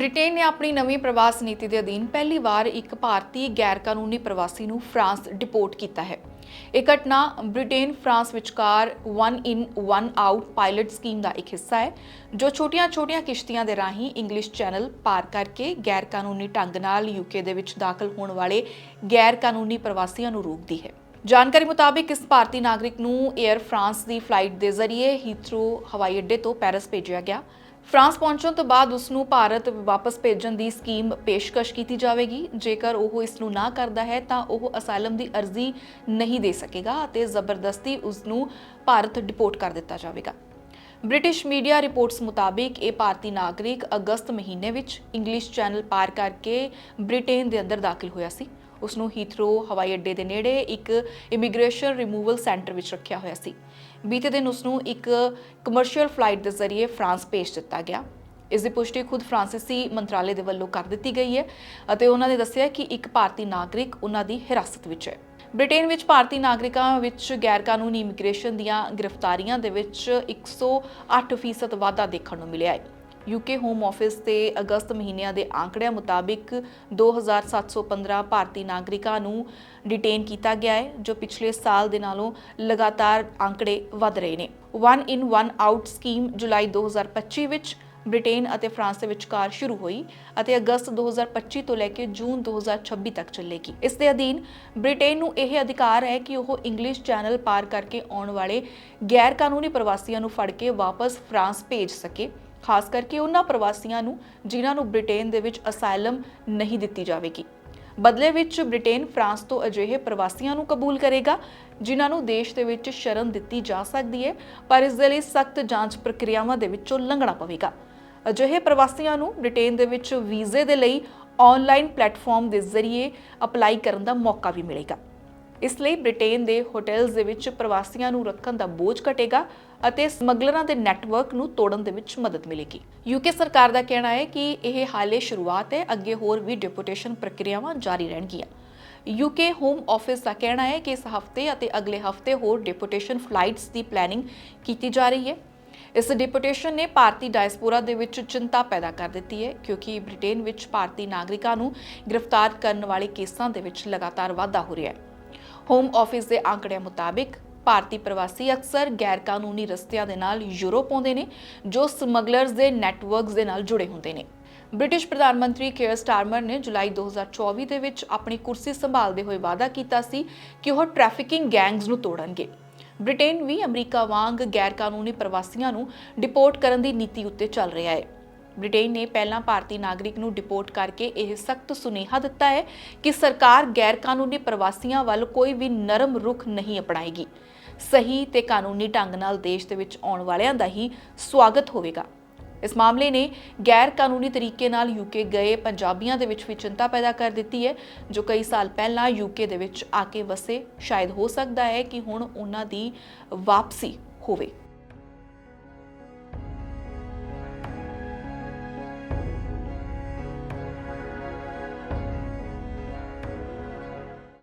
Britain ਨੇ ਆਪਣੀ ਨਵੀਂ ਪ੍ਰਵਾਸ ਨੀਤੀ ਦੇ ਅਧੀਨ ਪਹਿਲੀ ਵਾਰ ਇੱਕ ਭਾਰਤੀ ਗੈਰਕਾਨੂੰਨੀ ਪ੍ਰਵਾਸੀ ਨੂੰ ਫਰਾਂਸ ਡਿਪੋਰਟ ਕੀਤਾ ਹੈ। ਇਹ ਘਟਨਾ ਬ੍ਰਿਟੇਨ, ਫਰਾਂਸ ਵਿਚਕਾਰ 1 ਇਨ 1 ਆਊਟ ਪਾਇਲਟ ਸਕੀਮ ਦਾ ਇੱਕ ਹਿੱਸਾ ਹੈ, ਜੋ ਛੋਟੀਆਂ-ਛੋਟੀਆਂ ਕਿਸ਼ਤੀਆਂ ਦੇ ਰਾਹੀਂ ਇੰਗਲਿਸ਼ ਚੈਨਲ ਪਾਰ ਕਰਕੇ ਗੈਰਕਾਨੂੰਨੀ ਢੰਗ ਨਾਲ ਯੂਕੇ ਦੇ ਵਿੱਚ ਦਾਖਲ ਹੋਣ ਵਾਲੇ ਗੈਰਕਾਨੂੰਨੀ ਪ੍ਰਵਾਸੀਆਂ ਨੂੰ ਰੋਕਦੀ ਹੈ। ਜਾਣਕਾਰੀ ਮੁਤਾਬਿਕ ਇਸ ਭਾਰਤੀ ਨਾਗਰਿਕ ਨੂੰ 에ਅਰ ਫਰਾਂਸ ਦੀ ਫਲਾਈਟ ਦੇ ਜ਼ਰੀਏ ਹੀਥਰੋ ਹਵਾਈ ਅੱਡੇ ਤੋਂ ਪੈਰਿਸ ਭੇਜਿਆ ਗਿਆ। ਫਰਾਂਸ ਪਹੁੰਚਣ ਤੋਂ ਬਾਅਦ ਉਸ ਨੂੰ ਭਾਰਤ ਵਾਪਸ ਭੇਜਣ ਦੀ ਸਕੀਮ ਪੇਸ਼ਕਸ਼ ਕੀਤੀ ਜਾਵੇਗੀ। ਜੇਕਰ ਉਹ ਇਸ ਨੂੰ ਨਾ ਕਰਦਾ ਹੈ, ਤਾਂ ਉਹ ਅਸਾਈਲਮ ਦੀ ਅਰਜ਼ੀ ਨਹੀਂ ਦੇ ਸਕੇਗਾ ਅਤੇ ਜ਼ਬਰਦਸਤੀ ਉਸ ਨੂੰ ਭਾਰਤ ਡਿਪੋਰਟ ਕਰ ਦਿੱਤਾ ਜਾਵੇਗਾ। ਬ੍ਰਿਟਿਸ਼ ਮੀਡੀਆ ਰਿਪੋਰਟਸ ਮੁਤਾਬਿਕ, ਇਹ ਭਾਰਤੀ ਨਾਗਰਿਕ ਅਗਸਤ ਮਹੀਨੇ ਵਿੱਚ ਇੰਗਲਿਸ਼ ਚੈਨਲ ਪਾਰ ਕਰਕੇ ਬ੍ਰਿਟੇਨ ਦੇ ਅੰਦਰ ਦਾਖਲ ਹੋਇਆ ਸੀ। ਉਸ ਨੂੰ ਹੀਥਰੋ ਹਵਾਈ ਅੱਡੇ ਦੇ ਨੇੜੇ ਇੱਕ ਇਮੀਗ੍ਰੇਸ਼ਨ ਰਿਮੂਵਲ ਸੈਂਟਰ ਵਿੱਚ ਰੱਖਿਆ ਹੋਇਆ ਸੀ। ਬੀਤੇ ਦਿਨ ਉਸ ਨੂੰ ਇੱਕ ਕਮਰਸ਼ੀਅਲ ਫਲਾਈਟ ਦੇ ਜ਼ਰੀਏ ਫਰਾਂਸ ਭੇਜ ਦਿੱਤਾ ਗਿਆ। ਇਸ ਦੀ ਪੁਸ਼ਟੀ ਖੁਦ ਫਰਾਂਸੀਸੀ ਮੰਤਰਾਲੇ ਦੇ ਵੱਲੋਂ ਕਰ ਦਿੱਤੀ ਗਈ ਹੈ ਅਤੇ ਉਹਨਾਂ ਨੇ ਦੱਸਿਆ ਕਿ ਇੱਕ ਭਾਰਤੀ ਨਾਗਰਿਕ ਉਹਨਾਂ ਦੀ ਹਿਰਾਸਤ ਵਿੱਚ ਹੈ। ਬ੍ਰਿਟੇਨ ਵਿੱਚ ਭਾਰਤੀ ਨਾਗਰਿਕਾਂ ਵਿੱਚ ਗੈਰਕਾਨੂੰਨੀ ਇਮੀਗ੍ਰੇਸ਼ਨ ਦੀਆਂ ਗ੍ਰਿਫਤਾਰੀਆਂ ਦੇ ਵਿੱਚ 108% ਵਾਧਾ ਦੇਖਣ ਨੂੰ ਮਿਲਿਆ ਹੈ। ਯੂਕੇ ਹੋਮ ਆਫਿਸ 'ਤੇ ਅਗਸਤ ਮਹੀਨਿਆਂ ਦੇ ਆંકੜਿਆਂ ਮੁਤਾਬਿਕ 2715 ਭਾਰਤੀ ਨਾਗਰਿਕਾਂ ਨੂੰ ਡਿਟੇਨ ਕੀਤਾ ਗਿਆ ਹੈ, ਜੋ ਪਿਛਲੇ ਸਾਲ ਦੇ ਨਾਲੋਂ ਲਗਾਤਾਰ ਆંકੜੇ ਵਧ ਰਹੇ ਨੇ। 1 ਇਨ 1 ਆਊਟ ਸਕੀਮ ਜੁਲਾਈ 2025 ਵਿੱਚ ਬ੍ਰਿਟੇਨ ਅਤੇ ਫਰਾਂਸ ਦੇ ਵਿਚਕਾਰ ਸ਼ੁਰੂ ਹੋਈ ਅਤੇ ਅਗਸਤ 2025 ਤੋਂ ਲੈ ਕੇ ਜੂਨ 2026 ਤੱਕ ਚੱਲੇਗੀ। ਇਸ ਦੇ ਅਧੀਨ ਬ੍ਰਿਟੇਨ ਨੂੰ ਇਹ ਅਧਿਕਾਰ ਹੈ ਕਿ ਉਹ ਇੰਗਲਿਸ਼ ਚੈਨਲ ਪਾਰ ਕਰਕੇ ਆਉਣ ਵਾਲੇ ਗੈਰ ਕਾਨੂੰਨੀ ਪ੍ਰਵਾਸੀਆਂ ਨੂੰ ਫੜ ਕੇ ਵਾਪਸ ਫਰਾਂਸ ਭੇਜ ਸਕੇ। ਖਾਸ ਕਰਕੇ ਉਹਨਾਂ ਪ੍ਰਵਾਸੀਆਂ ਨੂੰ ਜਿਨ੍ਹਾਂ ਨੂੰ ਬ੍ਰਿਟੇਨ ਦੇ ਵਿੱਚ ਅਸਾਈਲਮ ਨਹੀਂ ਦਿੱਤੀ ਜਾਵੇਗੀ। ਬਦਲੇ ਵਿੱਚ ਬ੍ਰਿਟੇਨ ਫਰਾਂਸ ਤੋਂ ਅਜਿਹੇ ਪ੍ਰਵਾਸੀਆਂ ਨੂੰ ਕਬੂਲ ਕਰੇਗਾ, ਜਿਨ੍ਹਾਂ ਨੂੰ ਦੇਸ਼ ਦੇ ਵਿੱਚ ਸ਼ਰਨ ਦਿੱਤੀ ਜਾ ਸਕਦੀ ਹੈ, ਪਰ ਇਸ ਦੇ ਲਈ ਸਖਤ ਜਾਂਚ ਪ੍ਰਕਿਰਿਆਵਾਂ ਦੇ ਵਿੱਚੋਂ ਲੰਘਣਾ ਪਵੇਗਾ। ਅਜਿਹੇ ਪ੍ਰਵਾਸੀਆਂ ਨੂੰ ਬ੍ਰਿਟੇਨ ਦੇ ਵਿੱਚ ਵੀਜ਼ੇ ਦੇ ਲਈ ਆਨਲਾਈਨ ਪਲੇਟਫਾਰਮ ਦੇ ਜ਼ਰੀਏ ਅਪਲਾਈ ਕਰਨ ਦਾ ਮੌਕਾ ਵੀ ਮਿਲੇਗਾ। ਇਸ ਲਈ ਬ੍ਰਿਟੇਨ ਦੇ ਹੋਟਲਸ ਦੇ ਵਿੱਚ ਪ੍ਰਵਾਸੀਆਂ ਨੂੰ ਰੱਖਣ ਦਾ ਬੋਝ ਘਟੇਗਾ ਅਤੇ ਸਮਗਲਰਾਂ ਦੇ ਨੈਟਵਰਕ ਨੂੰ ਤੋੜਨ ਦੇ ਵਿੱਚ ਮਦਦ ਮਿਲੇਗੀ। ਯੂਕੇ ਸਰਕਾਰ ਦਾ ਕਹਿਣਾ ਹੈ ਕਿ ਇਹ ਹਾਲੇ ਸ਼ੁਰੂਆਤ ਹੈ, ਅੱਗੇ ਹੋਰ ਵੀ ਡਿਪੋਟੇਸ਼ਨ ਪ੍ਰਕਿਰਿਆਵਾਂ ਜਾਰੀ ਰਹਿਣਗੀਆਂ। ਯੂਕੇ ਹੋਮ ਆਫਿਸ ਦਾ ਕਹਿਣਾ ਹੈ ਕਿ ਇਸ ਹਫ਼ਤੇ ਅਤੇ ਅਗਲੇ ਹਫ਼ਤੇ ਹੋਰ ਡਿਪੋਟੇਸ਼ਨ ਫਲਾਈਟਸ ਦੀ ਪਲੈਨਿੰਗ ਕੀਤੀ ਜਾ ਰਹੀ ਹੈ। ਇਸ ਡਿਪੋਟੇਸ਼ਨ ਨੇ ਭਾਰਤੀ ਡਾਇਸਪੋਰਾ ਦੇ ਵਿੱਚ ਚਿੰਤਾ ਪੈਦਾ ਕਰ ਦਿੱਤੀ ਹੈ, ਕਿਉਂਕਿ ਬ੍ਰਿਟੇਨ ਵਿੱਚ ਭਾਰਤੀ ਨਾਗਰਿਕਾਂ ਨੂੰ ਗ੍ਰਿਫਤਾਰ ਕਰਨ ਵਾਲੇ ਕੇਸਾਂ ਦੇ ਵਿੱਚ ਲਗਾਤਾਰ ਵਾਧਾ ਹੋ ਰਿਹਾ ਹੈ। ਹੋਮ ਆਫਿਸ ਦੇ ਆંકੜਿਆਂ ਮੁਤਾਬਿਕ, ਭਾਰਤੀ ਪ੍ਰਵਾਸੀ ਅਕਸਰ ਗੈਰ ਕਾਨੂੰਨੀ ਰਸਤਿਆਂ ਦੇ ਨਾਲ ਯੂਰਪ ਆਉਂਦੇ ਨੇ, ਜੋ ਸਮਗਲਰਸ ਦੇ ਨੈਟਵਰਕਸ ਦੇ ਨਾਲ ਜੁੜੇ ਹੁੰਦੇ ਨੇ। ਬ੍ਰਿਟਿਸ਼ ਪ੍ਰਧਾਨ ਮੰਤਰੀ ਕੇਅਰ ਸਟਾਰਮਰ ਨੇ ਜੁਲਾਈ 2024 ਦੇ ਵਿੱਚ ਆਪਣੀ ਕੁਰਸੀ ਸੰਭਾਲਦੇ ਹੋਏ ਵਾਅਦਾ ਕੀਤਾ ਸੀ ਕਿ ਉਹ ਟ੍ਰੈਫਿਕਿੰਗ ਗੈਂਗਸ ਨੂੰ ਤੋੜਨਗੇ। ਬ੍ਰਿਟੇਨ ਵੀ ਅਮਰੀਕਾ ਵਾਂਗ ਗੈਰ ਕਾਨੂੰਨੀ ਪ੍ਰਵਾਸੀਆਂ ਨੂੰ ਡਿਪੋਰਟ ਕਰਨ ਦੀ ਨੀਤੀ ਉੱਤੇ ਚੱਲ ਰਿਹਾ ਹੈ। ਬ੍ਰਿਟੇਨ ਨੇ ਪਹਿਲਾਂ ਭਾਰਤੀ ਨਾਗਰਿਕ ਨੂੰ ਡਿਪੋਰਟ ਕਰਕੇ ਇਹ ਸਖਤ ਸੁਨੇਹਾ ਦਿੱਤਾ ਹੈ ਕਿ ਸਰਕਾਰ ਗੈਰ ਕਾਨੂੰਨੀ ਪ੍ਰਵਾਸੀਆਂ ਵੱਲ ਕੋਈ ਵੀ ਨਰਮ ਰੁਖ ਨਹੀਂ ਅਪਣਾਏਗੀ। ਸਹੀ ਤੇ ਕਾਨੂੰਨੀ ਢੰਗ ਨਾਲ ਦੇਸ਼ ਦੇ ਵਿੱਚ ਆਉਣ ਵਾਲਿਆਂ ਦਾ ਹੀ ਸਵਾਗਤ ਹੋਵੇਗਾ। ਇਸ ਮਾਮਲੇ ਨੇ ਗੈਰ ਕਾਨੂੰਨੀ ਤਰੀਕੇ ਨਾਲ ਯੂਕੇ ਗਏ, ਪੰਜਾਬੀਆਂ ਦੇ ਵਿੱਚ ਵੀ ਚਿੰਤਾ ਪੈਦਾ ਕਰ ਦਿੱਤੀ ਹੈ, ਜੋ ਕਈ ਸਾਲ ਪਹਿਲਾਂ ਯੂਕੇ ਦੇ ਵਿੱਚ ਆ ਕੇ ਵਸੇ। ਸ਼ਾਇਦ ਹੋ ਸਕਦਾ ਹੈ ਕਿ ਹੁਣ ਉਹਨਾਂ ਦੀ ਵਾਪਸੀ ਹੋਵੇ।